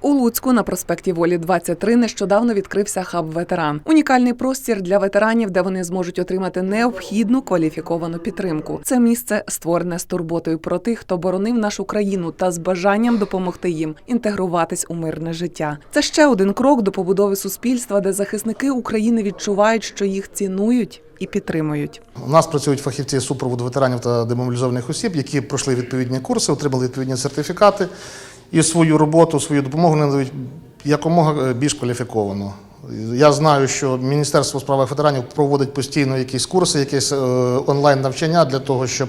У Луцьку на проспекті Волі 23 нещодавно відкрився хаб ветеран. Унікальний простір для ветеранів, де вони зможуть отримати необхідну кваліфіковану підтримку. Це місце створене з турботою про тих, хто боронив нашу країну та з бажанням допомогти їм інтегруватись у мирне життя. Це ще один крок до побудови суспільства, де захисники України відчувають, що їх цінують і підтримують. У нас працюють фахівці супроводу ветеранів та демобілізованих осіб, які пройшли відповідні курси, отримали відповідні сертифікати і свою роботу, свою допомогу надають якомога більш кваліфіковано. Я знаю, що Міністерство справ ветеранів проводить постійно якісь курси, якісь е, онлайн навчання для того, щоб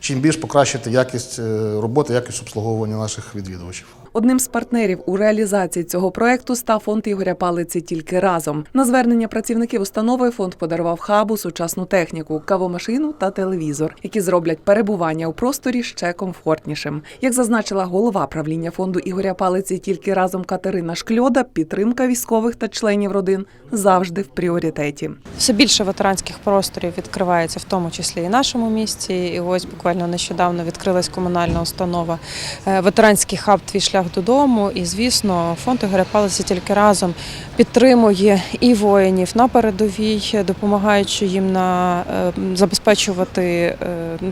чим більш покращити якість е, роботи, якість обслуговування наших відвідувачів. Одним з партнерів у реалізації цього проекту став фонд Ігоря Палиці тільки разом. На звернення працівників установи фонд подарував хабу сучасну техніку, кавомашину та телевізор, які зроблять перебування у просторі ще комфортнішим. Як зазначила голова правління фонду Ігоря Палиці тільки разом Катерина Шкльода, підтримка військових та членів родин завжди в пріоритеті. Все більше ветеранських просторів відкривається, в тому числі і нашому місті. І ось буквально нещодавно відкрилась комунальна установа е, ветеранський хаб Твій шлях додому. І звісно, фонд Ігоря Палиці тільки разом підтримує і воїнів на передовій, допомагаючи їм на е, забезпечувати е,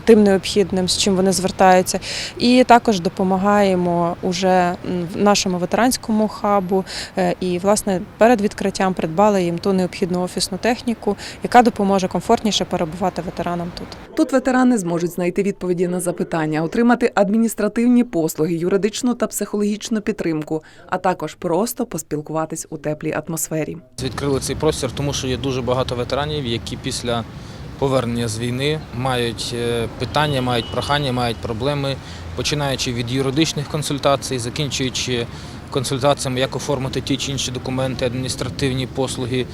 тим необхідним, з чим вони звертаються. І також допомагаємо уже нашому ветеранському хабу. І власне перед відкриттям придбали їм ту необхідну офісну техніку, яка допоможе комфортніше перебувати ветеранам тут. Тут ветерани зможуть знайти відповіді на запитання, отримати адміністративні послуги, юридичну та психологічну підтримку, а також просто поспілкуватись у теплій атмосфері. Відкрили цей простір, тому що є дуже багато ветеранів, які після повернення з війни мають е, питання, мають прохання, мають проблеми, починаючи від юридичних консультацій, закінчуючи консультаціями, як оформити ті чи інші документи, адміністративні послуги,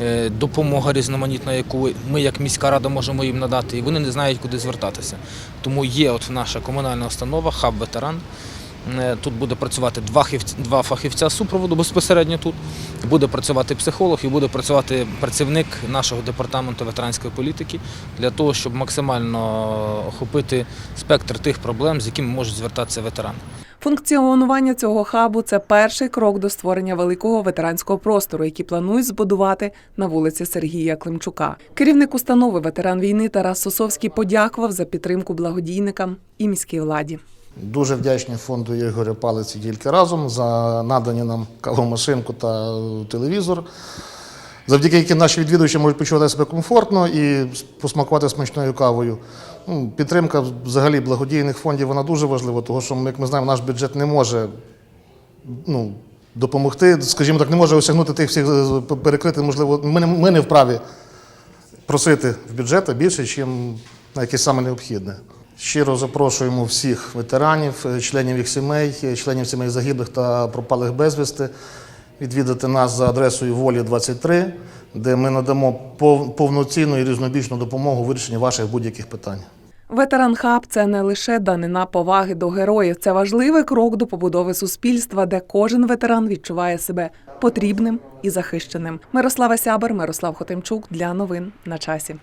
е, допомога різноманітна, яку ми як міська рада можемо їм надати, і вони не знають, куди звертатися. Тому є от наша комунальна установа Хаб Ветеран. Е, Тут буде працювати два, два фахівця супроводу безпосередньо тут. Буде працювати психолог і буде працювати працівник нашого департаменту ветеранської політики для того, щоб максимально охопити спектр тих проблем, з якими можуть звертатися ветерани. Функціонування цього хабу це перший крок до створення великого ветеранського простору, який планують збудувати на вулиці Сергія Климчука. Керівник установи ветеран війни Тарас Сосовський подякував за підтримку благодійникам і міській владі. Дуже вдячні фонду Ігоря Палиці тільки разом за надані нам кавомашинку та телевізор, завдяки яким наші відвідувачі можуть почувати себе комфортно і посмакувати смачною кавою. Ну, Підтримка взагалі благодійних фондів вона дуже важлива, тому що, як ми знаємо, наш бюджет не може ну, допомогти, скажімо так, не може осягнути тих всіх перекрити, можливо, ми не, ми не вправі просити в бюджет більше, ніж на якесь саме необхідне. Щиро запрошуємо всіх ветеранів, е, членів їх сімей, е, членів сімей загиблих та пропалих безвісти відвідати нас за адресою Волі 23, де ми надамо повноцінну і різнобічну допомогу у вирішенні ваших будь-яких питань. Ветеран хаб це не лише данина поваги до героїв, це важливий крок до побудови суспільства, де кожен ветеран відчуває себе потрібним і захищеним. Мирослава Сябер, Мирослав Хотимчук для новин на часі.